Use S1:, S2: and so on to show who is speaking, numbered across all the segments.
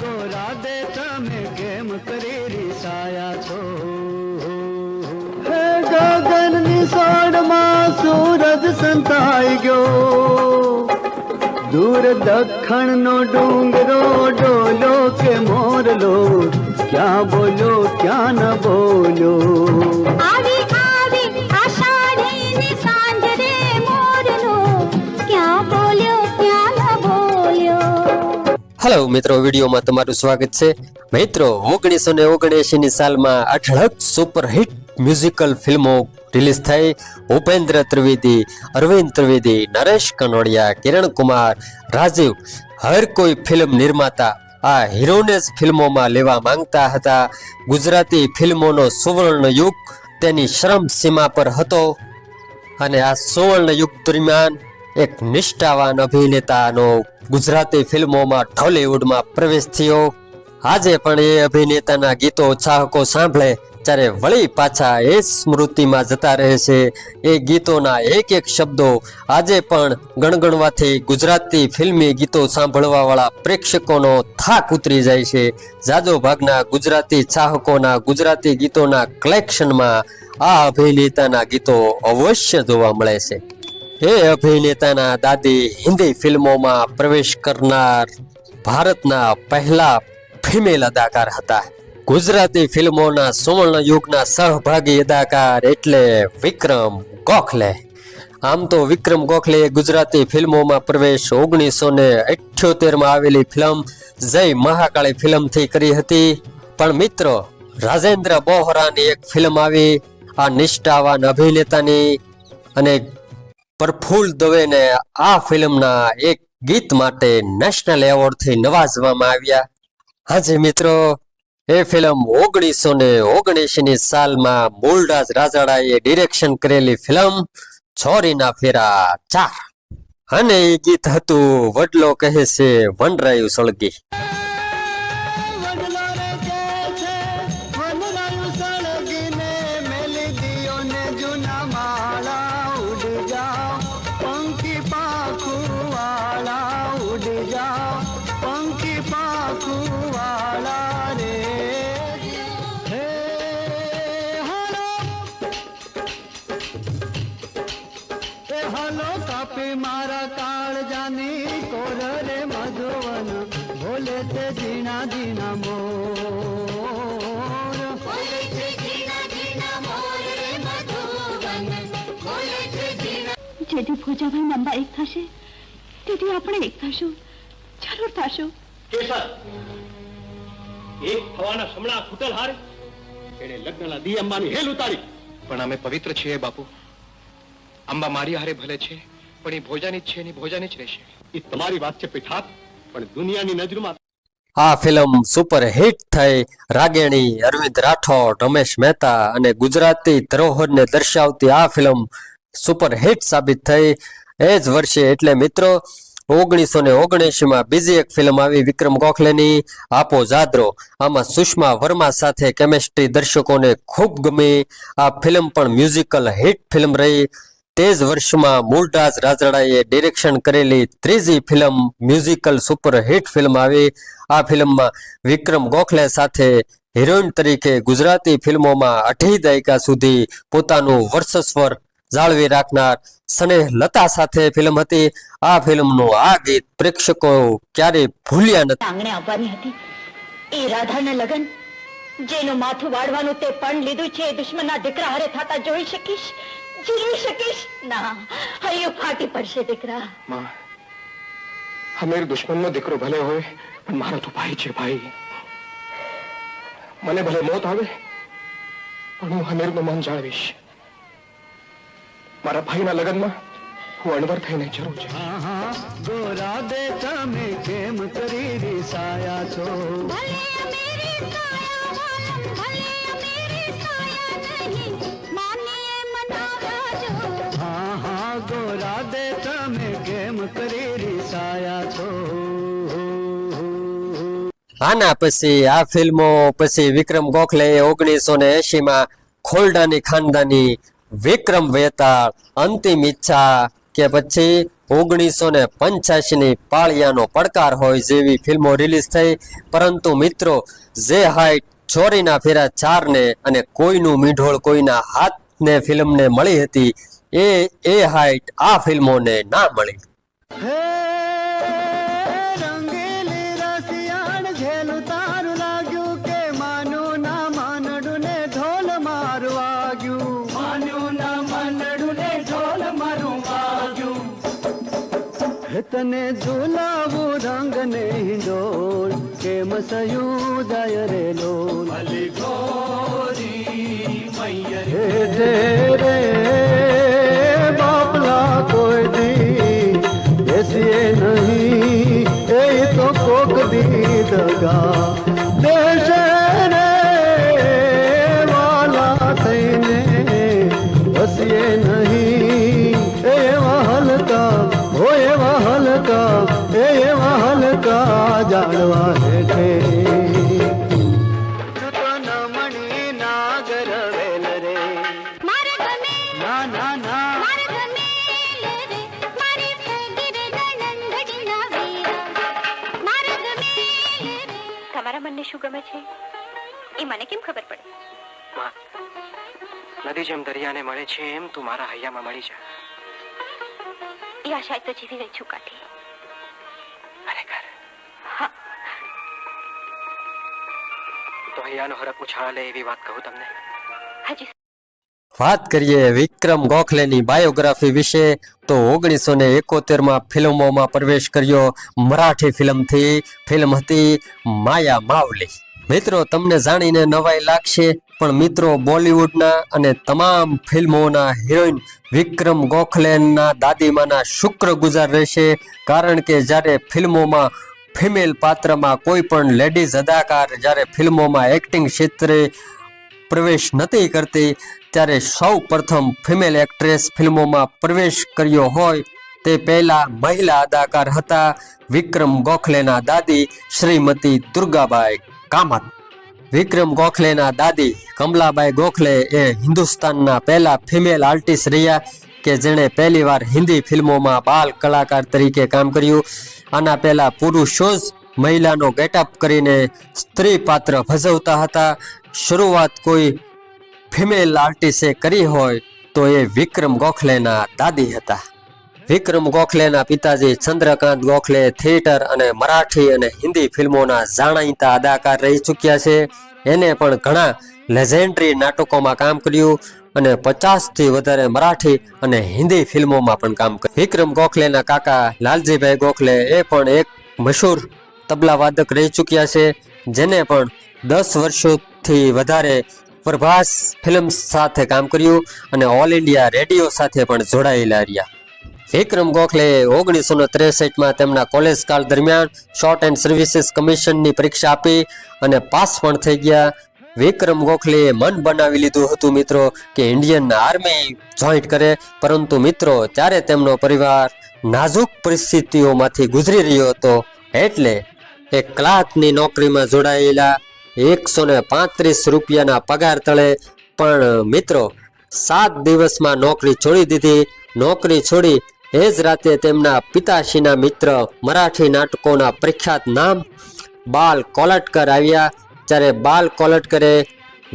S1: ગોરા રાધે, તમે કેમ કરી રીસાયા છો? હે ગગનની સોડમાં સૂરજ સંતાઈ ગયો. દૂર દખણનો ડુંગરો ડોલો કે મોરલો? ક્યાં બોલ્યો ક્યાં ન બોલ્યો
S2: હેલો મિત્રો, વિડીયોમાં તમારું સ્વાગત છે. મિત્રો, ઓગણીસો ને ઓગણએંશી ની સાલમાં અઢળક સુપરહિટ મ્યુઝિકલ ફિલ્મો રિલીઝ થઈ. ઉપેન્દ્ર ત્રિવેદી, અરવિંદ ત્રિવેદી, નરેશ કનોડિયા, કિરણ કુમાર, રાજીવ, હર કોઈ ફિલ્મ નિર્માતા આ હીરોને જ ફિલ્મોમાં લેવા માંગતા હતા. ગુજરાતી ફિલ્મોનો સુવર્ણ યુગ તેની શ્રમ સીમા પર હતો. અને આ સુવર્ણ યુગ દરમિયાન એક નિષ્ઠાવાન અભિનેતાનો ગુજરાતી ફિલ્મોમાં ઢોલિવૂડમાં પ્રવેશ થયો. આજે પણ એ અભિનેતાના ગીતો ચાહકો સાંભળે ત્યારે વળી પાછા એ સ્મૃતિમાં જતા રહે છે. એ ગીતોના એક એક શબ્દો આજે પણ ગણગણવાથી ગુજરાતી ફિલ્મી ગીતો સાંભળવાવાળા પ્રેક્ષકોનો થાક ઉતરી જાય છે. જાજો ભાગના ગુજરાતી ચાહકોના ગુજરાતી ગીતોના કલેક્શનમાં આ અભિનેતાના ગીતો અવશ્ય જોવા મળે છે. એ અભિનેતાના દાદી, હિન્દી ફિલ્મોમાં પ્રવેશ કરનાર ભારતના પહેલા ફિમેલ અદાકાર હતા. ગુજરાતી ફિલ્મોના સુવર્ણ યુગના સહભાગી અદાકાર એટલે વિક્રમ ગોખલે. આમ તો વિક્રમ ગોખલે ગુજરાતી ફિલ્મોમાં પ્રવેશ ઓગણીસો ને અઠ્યોતેરમાં આવેલી ફિલ્મ જય મહાકાળી ફિલ્મથી કરી હતી. પણ મિત્રો, રાજેન્દ્ર બોહરાની એક ફિલ્મ આવી. આ નિષ્ઠાવાન અભિનેતાની અને પ્રફુલ્લ દવેને આ ફિલ્મના એક ગીત માટે નેશનલ એવોર્ડથી નવાજવામાં આવ્યા. હાજી મિત્રો, એ ફિલ્મ ઓગણીસો ને ઓગણીસી ની સાલમાં મૂળરાજ રાજાડાએ ડિરેક્શન કરેલી ફિલ્મ છોરીના ફેરા ચાર. અને એ ગીત હતું વડલો કહે છે, વનરાયુ સળગી.
S1: હાલો કાપી મારા કાળજાની કોર રે મધુવન ભોલે તે જીણા જીણા મોર.
S3: જેથી ભોજાભાઈ મંબા એક થશે તેથી આપણે એક થશું જરૂર થશું.
S4: કેસર એક થવાના સમણા ખૂટલ હારે એને લગ્નના દી અંબાની હેલ ઉતારી.
S5: પણ અમે પવિત્ર છીએ બાપુ. અંબા મારી હારે ભલે છે પણ એ ભોજાની જ છે એની ભોજાની જ રહેશે.
S4: એ તમારી વાત છે પીઠાત પણ દુનિયાની નજરમાં
S2: આ ફિલ્મ સુપર હિટ થઈ. રાગેણી અરવિંદ રાઠોડ રમેશ મહેતા અને ગુજરાતી ધરોહરને દર્શાવતી આ ફિલ્મ સુપર હિટ સાબિત થઈ. એ જ વર્ષે એટલે મિત્રો ઓગણીસો ને ઓગણએંશીમાં બીજી એક ફિલ્મ આવી વિક્રમ ગોખલેની આપો જાદરો. આમાં સુષ્મા વર્મા સાથે કેમેસ્ટ્રી દર્શકોને ખૂબ ગમી. આ ફિલ્મ પણ મ્યુઝિકલ હિટ ફિલ્મ રહી. તે જ વર્ષમાં મૂળરાજ રાજડાએ ડિરેક્શન કરેલી ત્રીજી ફિલ્મ મ્યુઝિકલ સુપરહિટ ફિલ્મ આવી. આ ફિલ્મમાં વિક્રમ ગોખલે સાથે હિરોઈન તરીકે ગુજરાતી ફિલ્મોમાં અઢી દાયકા સુધી પોતાનું વર્ચસ્વ જાળવી રાખનાર સ્નેહ લતા સાથે ફિલ્મ હતી. આ ફિલ્મનું આ ગીત પ્રેક્ષકો ક્યારેય ભૂલ્યા નથી.
S6: આંગણે આવવાની હતી. એ રાધાના લગન, જેનું માથું વાળવાનું તે પણ લીધું છે. દુશ્મનના દીકરા હારે થતા જોઈ શકીશ. જીવી શકીશ? ના. હૈયું ફાટી પડશે દીકરા.
S5: માં હમીર દુશ્મનનો દીકરો ભલે હોય પણ મારો તો ભાઈ છે ભાઈ. મને ભલે મોત આવે પણ હું હમીરનું મન જાળવીશ. મારા ભાઈના લગ્નમાં હું અણવર થઈને જરૂર છે
S1: ગોરા દે તમે કેમ કરી રીસાયા છો?
S2: આના પછી આ ફિલ્મો પછી વિક્રમ ગોખલે ઓગણીસો ને એસી માં ખોલડાની ખાનદાની વિક્રમ વેતાળ, અંતિમ ઈચ્છા કે પછી ઓગણીસો ને પંચ્યાસીની પાળિયાનો પડકાર હોય જેવી ફિલ્મો રિલીઝ થઈ. પરંતુ મિત્રો, જે હાઈટ ચોરીના ફેરા ચારને અને કોઈનું મીઢોળ કોઈના હાથને ફિલ્મને મળી હતી, એ એ હાઈટ આ ફિલ્મોને ના મળી.
S1: તને ઝુલાવું રંગ ને હિંડોળ કેમ સયું દય રે લોલ? અલી ગોરી રે
S3: તમારા મનને શું ગમે છે? એ મને કેમ ખબર પડે?
S5: નદી જેમ દરિયાને મળે છે એમ તું મારા હૈયામાં મળી જા.
S3: એ આશાએ તો જીવી રહી છું કાઠી
S5: તો હૈયાનો હરખ ઉછાળે એવી વાત કહું તમને.
S3: હજી.
S2: વાત કરીએ વિક્રમ ગોખલેની બાયોગ્રાફી વિશે તો ઓગણીસો ને એકોતેરમાં ફિલ્મોમાં પ્રવેશ કર્યો મરાઠી ફિલ્મથી. ફિલ્મ હતી માયા માવલી મિત્રો તમને જાણીને નવાઈ લાગશે પણ મિત્રો બોલિવૂડના અને તમામ ફિલ્મોના હિરોઈન વિક્રમ ગોખલેના દાદીમાના શુક્ર ગુજાર રહેશે કારણ કે જ્યારે ફિલ્મોમાં ફિમેલ પાત્રમાં કોઈ પણ લેડીઝ અદાકાર જ્યારે ફિલ્મોમાં એક્ટિંગ ક્ષેત્રે પ્રવેશ નથી કરતી, ત્યારે સૌ પ્રથમ ફિમેલ એક્ટ્રેસ ફિલ્મોમાં પ્રવેશ કર્યો હોય તે પહેલા મહિલા અદાકાર હતા વિક્રમ ગોખલેના દાદી શ્રીમતી દુર્ગાબાઈ કામત. વિક્રમ ગોખલેના દાદી કમલાબાઈ ગોખલે એ હિન્દુસ્તાનના પહેલા ફિમેલ આર્ટિસ્ટ રહ્યા કે જેણે પહેલીવાર હિન્દી ફિલ્મોમાં બાલ કલાકાર તરીકે કામ કર્યું. આના પહેલા પુરુષો જ મહિલાનો ગેટઅપ કરીને સ્ત્રી પાત્ર ભજવતા હતા. શરૂઆત કોઈ ફિમેલ આર્ટિસ્ટે કરી હોય તો એ વિક્રમ ગોખલેના દાદી હતા. વિક્રમ ગોખલેના પિતાજી ચંદ્રકાંત ગોખલે થિયેટર અને મરાઠી અને હિન્દી ફિલ્મોના જાણીતા અદાકાર રહી ચૂક્યા છે. એને પણ ઘણા લેજેન્ડરી નાટકોમાં કામ કર્યું અને પચાસથી વધારે મરાઠી અને હિન્દી ફિલ્મોમાં પણ કામ કર્યું. વિક્રમ ગોખલેના કાકા લાલજીભાઈ ગોખલે એ પણ એક મશહૂર તબલા વાદક રહી ચૂક્યા છે, જેને પણ દસ વર્ષોથી વધારે પ્રભાસ ફિલ્મ સાથે કામ કર્યું અને ઓલ ઇન્ડિયા રેડિયો સાથે પણ જોડાયેલા રહ્યા. વિક્રમ ગોખલે ઓગણીસો ને ત્રેસઠમાં તેમના કોલેજ કાળ દરમિયાન શોર્ટ એન્ડ સર્વિસીસ કમિશનની પરીક્ષા આપી અને પાસ પણ થઈ ગયા. વિક્રમ ગોખલેએ મન બનાવી લીધું હતું મિત્રો કે ઇન્ડિયન આર્મી જોઈન્ટ કરે, પરંતુ મિત્રો ત્યારે તેમનો પરિવાર નાજુક પરિસ્થિતિઓમાંથી ગુજરી રહ્યો હતો. એટલે એ ક્લાર્કની નોકરીમાં જોડાયેલા એકસો ને પાંત્રીસ રૂપિયાના પગાર તળે પણ મિત્રો સાત દિવસમાં નોકરી છોડી દીધી. નોકરી છોડી એ જ રાતે તેમના પિતાશ્રીના મિત્ર મરાઠી નાટકોના પ્રખ્યાત નામ બાલ કોલટકર આવ્યા. ત્યારે બાલ કોલટકરે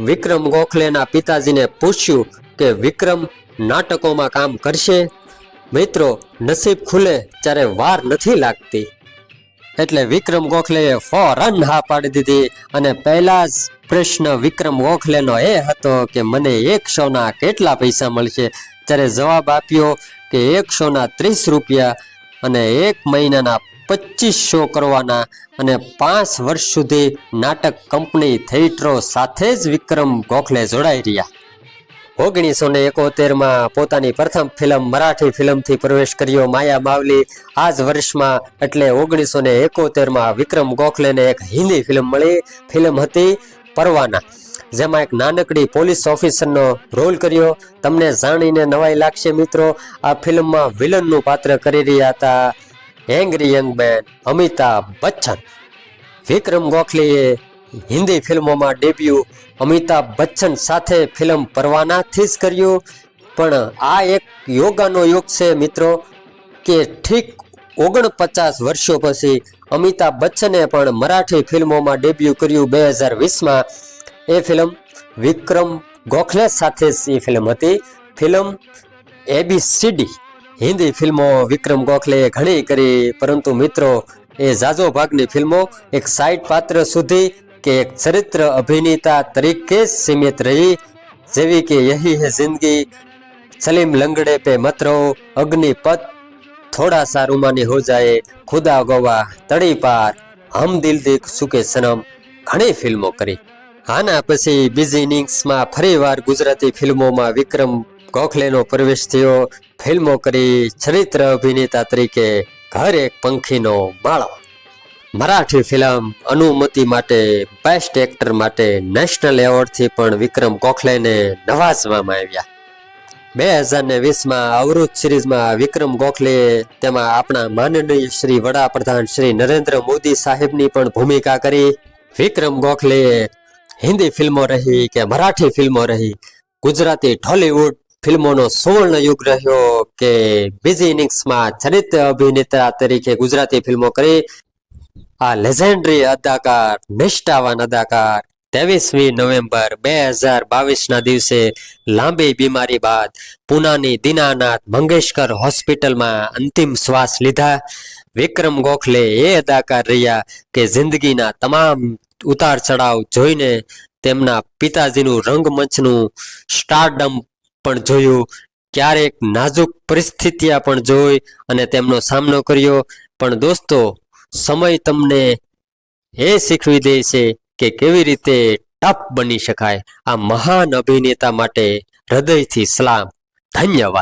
S2: વિક્રમ ગોખલેના પિતાજીને પૂછ્યું કે વિક્રમ નાટકોમાં કામ કરશે? મિત્રો, નસીબ ખુલે ત્યારે વાર નથી લાગતી. એટલે વિક્રમ ગોખલેએ ફોરન હા પાડી દીધી અને પહેલા જ પ્રશ્ન વિક્રમ ગોખલેનો એ હતો કે મને એક શોના કેટલા પૈસા મળશે? ત્યારે જવાબ આપ્યો કે એકસોના ત્રીસ રૂપિયા અને એક મહિનાના પચીસ કરવાના અને પાંચ વર્ષ સુધી નાટક કંપની થિયેટરો સાથે જ વિક્રમ ગોખલે જોડાઈ રહ્યા. ઓગણીસો ને એકોતેરમાં પોતાની પ્રથમ ફિલ્મ મરાઠી ફિલ્મથી પ્રવેશ કર્યો માયા માવલી આ જ વર્ષમાં એટલે ઓગણીસો ને એકોતેરમાં વિક્રમ ગોખલેને એક હિન્દી ફિલ્મ મળી. ફિલ્મ હતી પરવાના. જેમાં એક નાનકડી પોલીસ ઓફિસરનો રોલ કર્યો. તમને જાણીને નવાઈ લાગશે મિત્રો, આ ફિલ્મમાં વિલનનું પાત્ર કરી રહ્યા હતા angry young man Amitabh Bachchan. Vikram ગોખલીએ Hindi ફિલ્મોમાં ડેબ્યુ અમિતાભ બચ્ચન સાથે ફિલ્મ પરવાનાથી જ કર્યું. પણ આ એક યોગાનો યોગ છે મિત્રો, કે ઠીક ઓગણપચાસ વર્ષો પછી અમિતાભ બચ્ચને પણ મરાઠી ફિલ્મોમાં ડેબ્યુ કર્યું બે હજાર વીસમાં. એ ફિલ્મ વિક્રમ ગોખલે સાથે એ ફિલ્મ હતી ફિલ્મ એબીસીડી હિન્દી ફિલ્મો વિક્રમ ગોખલેએ ઘણી કરી પરંતુ મિત્રો એ જાજો ભાગની ફિલ્મો એક સાઈડ પાત્ર સુધી કે એક ચરિત્ર અભિનેતા તરીકે જ સીમિત રહી જેવી કે યહી હે જિંદગી સલીમ લંગડે પે મત રહો અગ્નિપથ થોડા સા રૂમાની હો જાય ખુદા ગોવા તડી પાર હમ દિલ દેખ સુકે સનમ ઘણી ફિલ્મો કરી આના પછી બીજી ઇનિંગ્સમાં ફરીવાર ગુજરાતી ફિલ્મોમાં વિક્રમ ગોખલેનો પ્રવેશ થયો. ફિલ્મો કરી ચરિત્ર અભિનેતા તરીકે ઘર એક પંખીનો માળો મરાઠી ફિલ્મ અનુમતિ માટે બેસ્ટ એક્ટર માટે નેશનલ એવોર્ડથી પણ વિક્રમ ગોખલેને નવાજવામાં આવ્યા. બે હજાર ને વીસમાં અવરોધ સિરીઝમાં વિક્રમ ગોખલે તેમાં આપણા માનનીય શ્રી વડાપ્રધાન શ્રી નરેન્દ્ર મોદી સાહેબની પણ ભૂમિકા કરી. વિક્રમ ગોખલે હિન્દી ફિલ્મો રહી કે મરાઠી ફિલ્મો રહી, ગુજરાતી ઢોલિવૂડ ફિલ્મોનો સુવર્ણ યુગ રહ્યો કે બીજી ઇનિંગ્સમાં ચરિત્ર અભિનેતા તરીકે ગુજરાતી ફિલ્મો કરી. આ લેજેન્ડરી અદાકાર, નિષ્ઠાવાન અદાકાર, ત્રેવીસમી નવેમ્બર બે હજાર બાવીસના દિવસે લાંબી બીમારી બાદ પૂનાની દીનાનાથ મંગેશકર હોસ્પિટલમાં અંતિમ શ્વાસ લીધા. વિક્રમ ગોખલે એ અદાકાર રહ્યા કે જિંદગીના તમામ ઉતાર ચડાવ જોઈને તેમના પિતાજીનું રંગમંચનું સ્ટારડમ પણ જોયું. ક્યારેક નાજુક પરિસ્થિતિયા પણ જોઈ અને તેમનો સામનો કર્યો. પણ દોસ્તો, સમય તમને એ શીખવી દે છે કે કેવી રીતે ટફ બની શકાય. આ મહાન અભિનેતા માટે હૃદયથી સલામ. ધન્યવાદ.